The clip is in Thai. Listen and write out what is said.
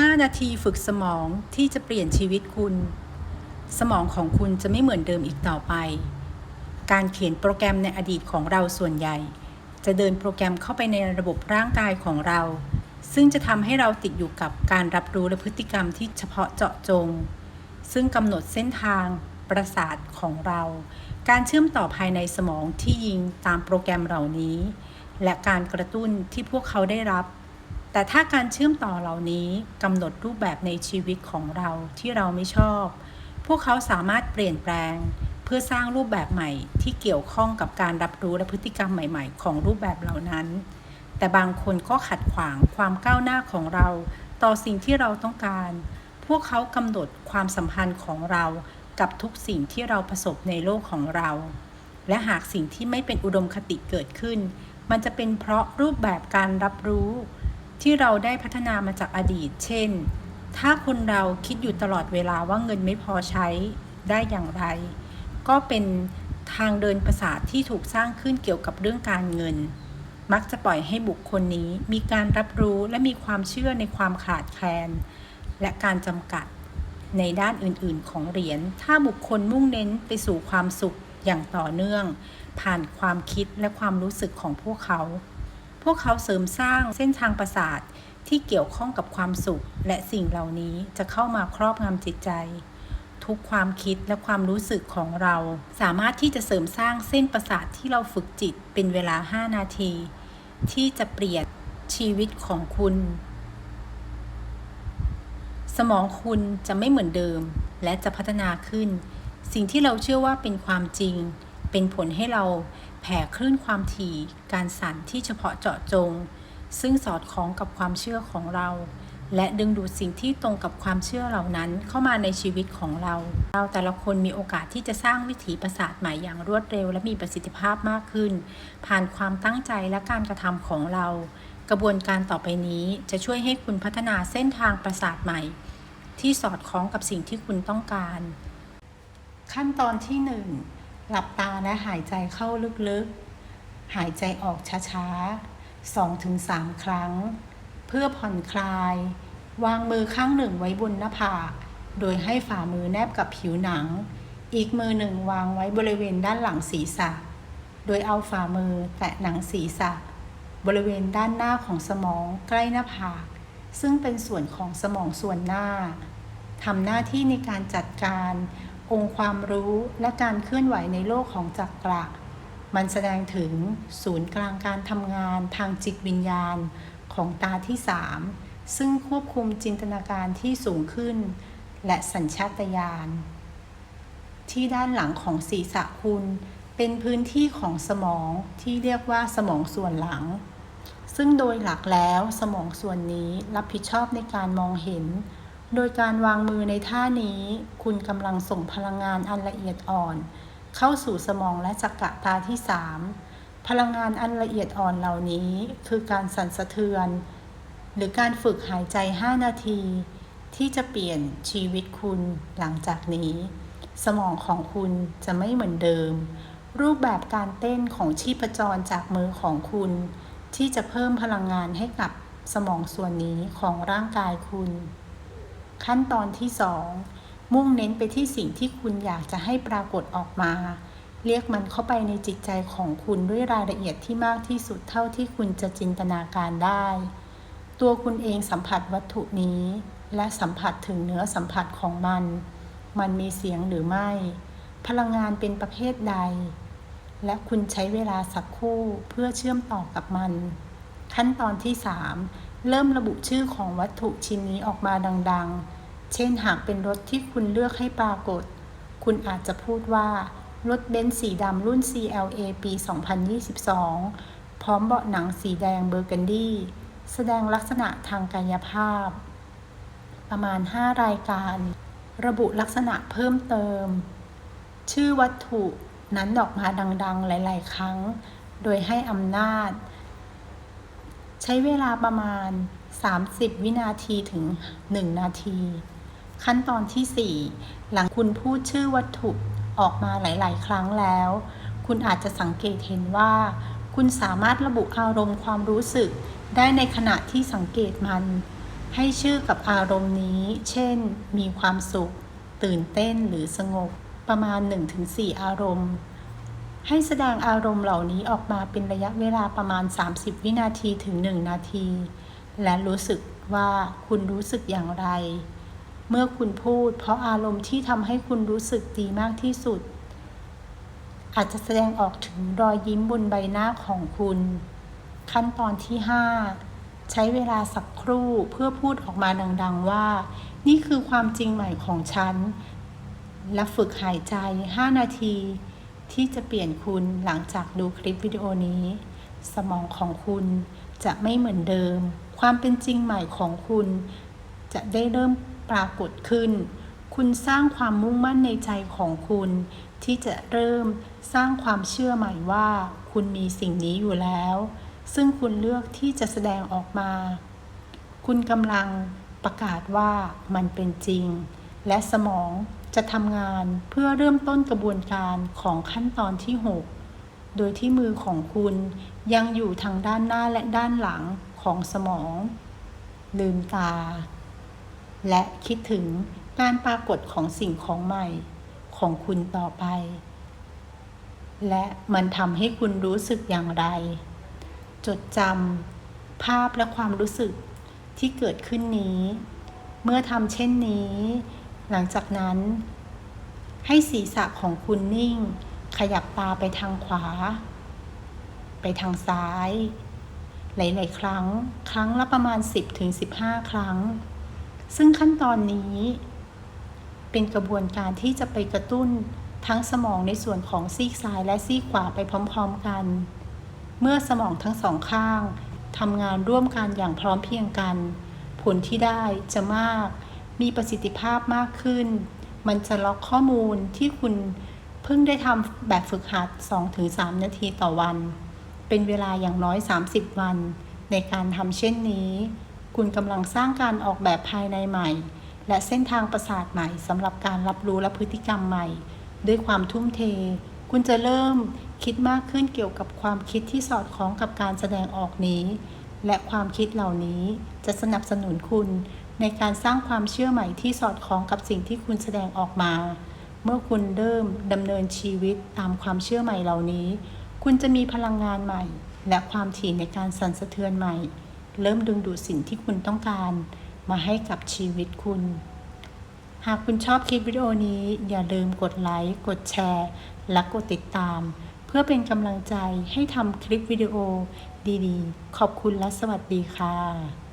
5 นาทีฝึกสมองที่จะเปลี่ยนชีวิตคุณ สมองของคุณจะไม่เหมือนเดิมอีกต่อไป การเขียนโปรแกรมในอดีตของเราส่วนใหญ่ จะเดินโปรแกรมเข้าไปในระบบร่างกายของเรา ซึ่งจะทำให้เราติดอยู่กับการรับรู้และพฤติกรรมที่เฉพาะเจาะจง ซึ่งกำหนดเส้นทางประสาทของเรา การเชื่อมต่อภายในสมองที่ยิงตามโปรแกรมเหล่านี้ และการกระตุ้นที่พวกเขาได้รับ แต่ถ้าการเชื่อมต่อเหล่านี้กำหนดรูปแบบในชีวิตของเราที่เราไม่ชอบ พวกเขาสามารถเปลี่ยนแปลง เพื่อสร้างรูปแบบใหม่ที่เกี่ยวข้องกับการรับรู้และพฤติกรรมใหม่ๆ ของรูปแบบเหล่านั้น แต่บางคนก็ขัดขวางความก้าวหน้าของเรา ต่อสิ่งที่เราต้องการ พวกเขากำหนดความสัมพันธ์ของเรากับทุกสิ่งที่เราประสบในโลกของเรา และหากสิ่งที่ไม่เป็นอุดมคติเกิดขึ้น มันจะเป็นเพราะรูปแบบการรับรู้ ที่เราได้พัฒนามาจากอดีต เช่น ถ้าคนเราคิดอยู่ตลอดเวลาว่าเงินไม่พอใช้ได้อย่างไร ก็เป็นทางเดินประสาทที่ถูกสร้างขึ้นเกี่ยวกับเรื่องการเงิน มักจะปล่อยให้บุคคลนี้มีการรับรู้และมีความเชื่อในความขาดแคลน และการจำกัดในด้านอื่นๆ ของเหรียญ ถ้าบุคคลมุ่งเน้นไปสู่ความสุขอย่างต่อเนื่อง ผ่านความคิดและความรู้สึกของพวกเขา พวกเขาเสริมสร้างเส้นทางประสาทที่เกี่ยวข้องกับความสุข และสิ่งเหล่านี้จะเข้ามาครอบงำจิตใจ ทุกความคิดและความรู้สึกของเรา สามารถที่จะเสริมสร้างเส้นประสาทที่เราฝึกจิตเป็นเวลา 5 นาที ที่จะเปลี่ยนชีวิตของคุณ สมองคุณจะไม่เหมือนเดิม และจะพัฒนาขึ้น สิ่งที่เราเชื่อว่าเป็นความจริง เป็นผลให้เรา แผ่คลื่นความถี่การสั่นที่เฉพาะเจาะจง ซึ่งสอดคล้องกับความเชื่อของเรา และดึงดูดสิ่งที่ตรงกับความเชื่อเหล่านั้นเข้ามาในชีวิตของเรา เราแต่ละคนมีโอกาสที่จะสร้างวิถีประสาทใหม่อย่างรวดเร็ว และมีประสิทธิภาพมากขึ้น ผ่านความตั้งใจและการกระทำของเรา กระบวนการต่อไปนี้จะช่วยให้คุณพัฒนาเส้นทางประสาทใหม่ ที่สอดคล้องกับสิ่งที่คุณต้องการ ขั้นตอนที่ 1 หลับตาและหายใจเข้าลึกๆ หายใจออกช้าๆ2-3ครั้ง เพื่อผ่อนคลาย วางมือข้างหนึ่งไว้บนหน้าผากโดยให้ฝ่ามือแนบกับผิวหนัง อีกมือหนึ่งวางไว้บริเวณด้านหลังศีรษะ โดยเอาฝ่ามือแตะหนังศีรษะ บริเวณด้านหน้าของสมองใกล้หน้าผาก ซึ่งเป็นส่วนของสมองส่วนหน้าทำหน้าที่ในการจัดการ องค์ความรู้และการเคลื่อนไหวในโลกของจักระ มันแสดงถึงศูนย์กลางการทำงานทางจิตวิญญาณของตาที่3ซึ่งควบคุมจินตนาการที่สูงขึ้น และสัญชาตญาณที่ด้านหลังของศีรษะคุณ เป็นพื้นที่ของสมองที่เรียกว่าสมองส่วนหลัง ซึ่งโดยหลักแล้วสมองส่วนนี้รับผิดชอบในการมองเห็น โดยการวางมือในท่านี้ คุณกำลังส่งพลังงานอันละเอียดอ่อน เข้าสู่สมองและจักระตาที่ 3 พลังงานอันละเอียดอ่อนเหล่านี้ คือการสั่นสะเทือน หรือการฝึกหายใจ 5 นาที ที่จะเปลี่ยนชีวิตคุณหลังจากนี้ สมองของคุณจะไม่เหมือนเดิม รูปแบบการเต้นของชีพจรจากมือของคุณ ที่จะเพิ่มพลังงานให้กับสมองส่วนนี้ของร่างกายคุณ ขั้นตอนที่ 2 มุ่งเน้นไปที่สิ่งที่คุณอยากจะให้ปรากฏออกมา เรียกมันเข้าไปในจิตใจของคุณด้วยรายละเอียดที่มากที่สุดเท่าที่คุณจะจินตนาการได้ ตัวคุณเองสัมผัสวัตถุนี้ และสัมผัสถึงเนื้อสัมผัสของมัน มันมีเสียงหรือไม่ พลังงานเป็นประเภทใด และคุณใช้เวลาสักครู่เพื่อเชื่อมต่อกับมัน ขั้นตอนที่ 3 เริ่มระบุชื่อของวัตถุชิ้นนี้ออกมาดังๆ เช่นหากเป็นรถที่คุณเลือกให้ปรากฏ คุณอาจจะพูดว่า รถเบนซ์สีดำรุ่น CLA ปี 2022 พร้อมเบาะหนังสีแดงเบอร์กันดี้แสดงลักษณะทางกายภาพ ประมาณ 5 รายการ ระบุลักษณะเพิ่มเติม ชื่อวัตถุนั้นออกมาดังๆ หลาย ๆ ครั้ง โดยให้อำนาจ ใช้เวลาประมาณ 30 วินาทีถึง 1 นาที ขั้นตอนที่ 4 หลังคุณพูดชื่อวัตถุออกมาหลาย ๆ ครั้งแล้ว คุณอาจจะสังเกตเห็นว่า คุณสามารถระบุอารมณ์ความรู้สึกได้ในขณะที่สังเกตมัน ให้ชื่อกับอารมณ์นี้ เช่น มีความสุข ตื่นเต้นหรือสงบ ประมาณ 1-4 อารมณ์ ให้แสดงอารมณ์เหล่านี้ออกมาเป็นระยะเวลาประมาณ 30 วินาทีถึง 1 นาที และรู้สึกว่าคุณรู้สึกอย่างไร เมื่อคุณพูด เพราะอารมณ์ที่ทำให้คุณรู้สึกดีมากที่สุด อาจจะแสดงออกถึงรอยยิ้มบนใบหน้าของคุณ ขั้นตอนที่ 5 ใช้เวลาสักครู่เพื่อพูดออกมาดัง ๆ ว่า นี่คือความจริงใหม่ของฉัน และฝึกหายใจ 5 นาที ที่จะเปลี่ยนคุณหลังจากดูคลิปวิดีโอนี้ สมองของคุณจะไม่เหมือนเดิม ความเป็นจริงใหม่ของคุณ จะได้เริ่มปรากฏขึ้น คุณสร้างความมุ่งมั่นในใจของคุณ ที่จะเริ่มสร้างความเชื่อใหม่ว่า คุณมีสิ่งนี้อยู่แล้ว ซึ่งคุณเลือกที่จะแสดงออกมา คุณกำลังประกาศว่ามันเป็นจริง และสมอง จะทำงานเพื่อเริ่มต้นกระบวนการของขั้นตอนที่ 6 โดยที่มือของคุณยังอยู่ทางด้านหน้าและด้านหลังของสมอง ลืมตา และคิดถึงการปรากฏของสิ่งของใหม่ของคุณต่อไป และมันทำให้คุณรู้สึกอย่างไร จดจำภาพและความรู้สึกที่เกิดขึ้นนี้ เมื่อทำเช่นนี้ หลังจากนั้น ให้ศีรษะของคุณนิ่ง ขยับตาไปทางขวา ไปทางซ้าย หลาย ๆ ครั้ง ครั้งละประมาณ 10-15 ครั้ง ซึ่งขั้นตอนนี้เป็นกระบวนการที่จะไปกระตุ้นทั้งสมองในส่วนของซีกซ้ายและซีกขวาไปพร้อม ๆ กัน เมื่อสมองทั้งสองข้างทำงานร่วมกันอย่างพร้อมเพียงกัน ผลที่ได้จะมาก มีประสิทธิภาพมากขึ้น มันจะล็อกข้อมูลที่คุณเพิ่งได้ทำแบบฝึกหัด 2-3 นาทีต่อวัน เป็นเวลาอย่างน้อย 30 วัน ในการทำเช่นนี้ คุณกำลังสร้างการออกแบบภายในใหม่ และเส้นทางประสาทใหม่สำหรับการรับรู้และพฤติกรรมใหม่ ด้วยความทุ่มเท คุณจะเริ่มคิดมากขึ้นเกี่ยวกับความคิดที่สอดคล้องกับการแสดงออกนี้ และความคิดเหล่านี้จะสนับสนุนคุณ ในการสร้างความเชื่อใหม่ที่สอดคล้องกับสิ่งที่คุณแสดงออกมา เมื่อคุณเริ่มดำเนินชีวิตตามความเชื่อใหม่เหล่านี้ คุณจะมีพลังงานใหม่ และความถี่ในการสั่นสะเทือนใหม่ เริ่มดึงดูดสิ่งที่คุณต้องการ มาให้กับชีวิตคุณ หากคุณชอบคลิปวิดีโอนี้ อย่าลืมกดไลค์ กดแชร์ และกดติดตาม เพื่อเป็นกำลังใจให้ทำคลิปวิดีโอดีๆ ขอบคุณและสวัสดีค่ะ